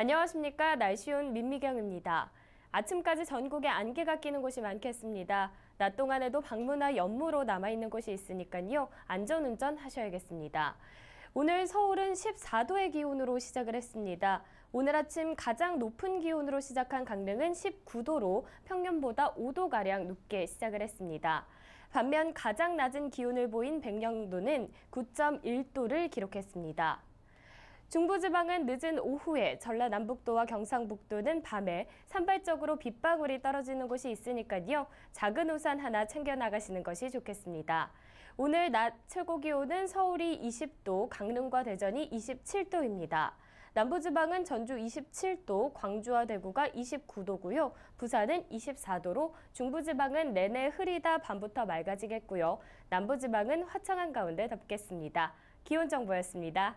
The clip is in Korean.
안녕하십니까. 날씨온 민미경입니다. 아침까지 전국에 안개가 끼는 곳이 많겠습니다. 낮 동안에도 방문화 연무로 남아있는 곳이 있으니까요. 안전운전 하셔야겠습니다. 오늘 서울은 14도의 기온으로 시작을 했습니다. 오늘 아침 가장 높은 기온으로 시작한 강릉은 19도로 평년보다 5도가량 높게 시작을 했습니다. 반면 가장 낮은 기온을 보인 백령도는 9.1도를 기록했습니다. 중부지방은 늦은 오후에 전라남북도와 경상북도는 밤에 산발적으로 빗방울이 떨어지는 곳이 있으니까요. 작은 우산 하나 챙겨 나가시는 것이 좋겠습니다. 오늘 낮 최고 기온은 서울이 20도, 강릉과 대전이 27도입니다. 남부지방은 전주 27도, 광주와 대구가 29도고요. 부산은 24도로 중부지방은 내내 흐리다 밤부터 맑아지겠고요. 남부지방은 화창한 가운데 덥겠습니다. 기온 정보였습니다.